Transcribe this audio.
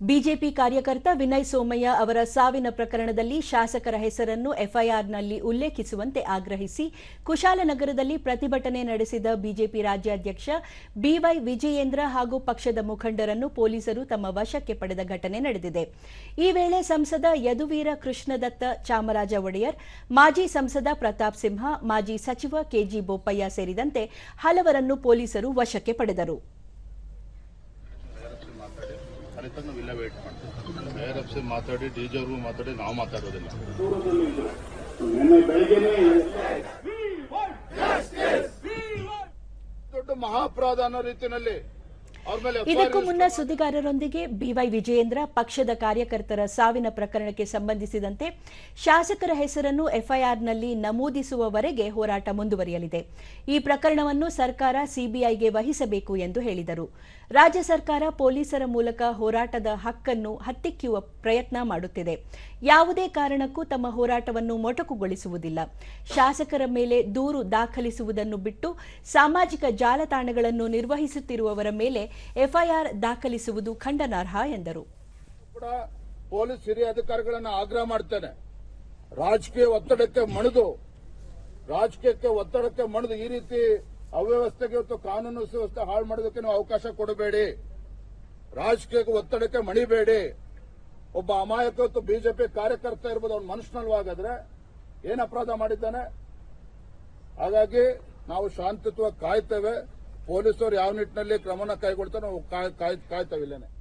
BJP ಕಾರ್ಯಕರ್ತ ವಿನಯ್ ಸೋಮಯ್ಯ ಅವರ ಸಾವಿನ ಪ್ರಕರಣದಲ್ಲಿ ಶಾಸಕರ ಹೆಸರನ್ನು ಎಫ್ಐಆರ್ನಲ್ಲಿ ಉಲ್ಲೇಖಿಸುವಂತೆ ಆಗ್ರಹಿಸಿ ಕುಶಾಲನಗರದಲ್ಲಿ ಪ್ರತಿಭಟನೆ ನಡೆಸಿದ ಬಿಜೆಪಿ ರಾಜ್ಯಾಧ್ಯಕ್ಷ ಬಿವೈ ವಿಜಯೇಂದ್ರ ಹಾಗೂ ಪಕ್ಷದ ಮುಖಂಡರನ್ನು ಪೊಲೀಸರು ತಮ್ಮ ವಶಕ್ಕೆ ಪಡೆದ ಘಟನೆ ನಡೆದಿದೆ. ಈ ವೇಳೆ ಸಂಸದ ಯದುವೀರ ಕೃಷ್ಣದತ್ತ ಚಾಮರಾಜ ಒಡೆಯರ್, ಮಾಜಿ ಸಂಸದ ಪ್ರತಾಪ್ ಸಿಂಹ, ಮಾಜಿ ಸಚಿವ ಕೆಜಿ ಬೋಪಯ್ಯ ಸೇರಿದಂತೆ ಹಲವರನ್ನು ಪೊಲೀಸರು ವಶಕ್ಕೆ ಪಡೆದರು. ಅಲ್ಲಿ ನಾವು ನಾವೆಲ್ಲ ವೇಟ್ ಮಾಡ್ತೀವಿ. ಮೇಯರ್ ಸಿ ಮಾತಾಡಿ ಡಿ ಜಿ ಅವ್ರಿಗೂ ಮಾತಾಡಿ ನಾವು ಮಾತಾಡೋದಿಲ್ಲ. ನಿನ್ನೆ ಬೆಳಗ್ಗೆನೇ ದೊಡ್ಡ ಮಹಾಪರಾಧ ಅನ್ನೋ ರೀತಿಯಲ್ಲಿ ಇದಕ್ಕೂ ಮುನ್ನ ಸುದ್ದಿಗಾರರೊಂದಿಗೆ ಬಿವೈ ವಿಜಯೇಂದ್ರ ಪಕ್ಷದ ಕಾರ್ಯಕರ್ತರ ಸಾವಿನ ಪ್ರಕರಣಕ್ಕೆ ಸಂಬಂಧಿಸಿದಂತೆ ಶಾಸಕರ ಹೆಸರನ್ನು ಎಫ್ಐಆರ್ನಲ್ಲಿ ನಮೂದಿಸುವವರೆಗೆ ಹೋರಾಟ ಮುಂದುವರಿಯಲಿದೆ. ಈ ಪ್ರಕರಣವನ್ನು ಸರ್ಕಾರ ಸಿಬಿಐಗೆ ವಹಿಸಬೇಕು ಎಂದು ಹೇಳಿದರು. ರಾಜ್ಯ ಸರ್ಕಾರ ಪೊಲೀಸರ ಮೂಲಕ ಹೋರಾಟದ ಹಕ್ಕನ್ನು ಹತ್ತಿಕ್ಕುವ ಪ್ರಯತ್ನ ಮಾಡುತ್ತಿದೆ. ಯಾವುದೇ ಕಾರಣಕ್ಕೂ ತಮ್ಮ ಹೋರಾಟವನ್ನು ಮೊಟಕುಗೊಳಿಸುವುದಿಲ್ಲ. ಶಾಸಕರ ಮೇಲೆ ದೂರು ದಾಖಲಿಸುವುದನ್ನು ಬಿಟ್ಟು ಸಾಮಾಜಿಕ ಜಾಲತಾಣಗಳನ್ನು ನಿರ್ವಹಿಸುತ್ತಿರುವವರ ಮೇಲೆ ಎಫ್ಐಆರ್ ದಾಖಲಿಸುವುದು ಖಂಡನಾರ್ಹ ಎಂದರು. ಪೊಲೀಸ್ ಹಿರಿಯ ಅಧಿಕಾರಿಗಳನ್ನು ಆಗ್ರಹ ಮಾಡ್ತೇನೆ. ರಾಜಕೀಯ ಒತ್ತಡಕ್ಕೆ ಮಣಿದು, ರಾಜಕೀಯಕ್ಕೆ ಒತ್ತಡಕ್ಕೆ ಮಣಿದು ಈ ರೀತಿ ಅವ್ಯವಸ್ಥೆಗೆ ಇವತ್ತು ಕಾನೂನು ಸುವ್ಯವಸ್ಥೆ ಹಾಳು ಮಾಡೋದಕ್ಕೆ ನೀವು ಅವಕಾಶ ಕೊಡಬೇಡಿ. ರಾಜಕೀಯಕ್ಕೆ ಒತ್ತಡಕ್ಕೆ ಮಣಿಬೇಡಿ. ಒಬ್ಬ ಅಮಾಯಕ ಇವತ್ತು ಬಿಜೆಪಿ ಕಾರ್ಯಕರ್ತ ಇರ್ಬೋದು, ಅವ್ನ ಮನುಷ್ಯನಲ್ವಾಗಾದ್ರೆ ಏನು ಅಪರಾಧ ಮಾಡಿದ್ದಾನೆ? ಹಾಗಾಗಿ ನಾವು ಶಾಂತಿತ್ವ ಕಾಯ್ತೇವೆ. ಪೊಲೀಸರು ಯಾವ ನಿಟ್ಟಿನಲ್ಲಿ ಕ್ರಮನ ಕೈಗೊಳ್ತಾರೋ ನಾವು ಕಾಯ್- ಕಾಯ್- ಇಲ್ಲೇನೆ.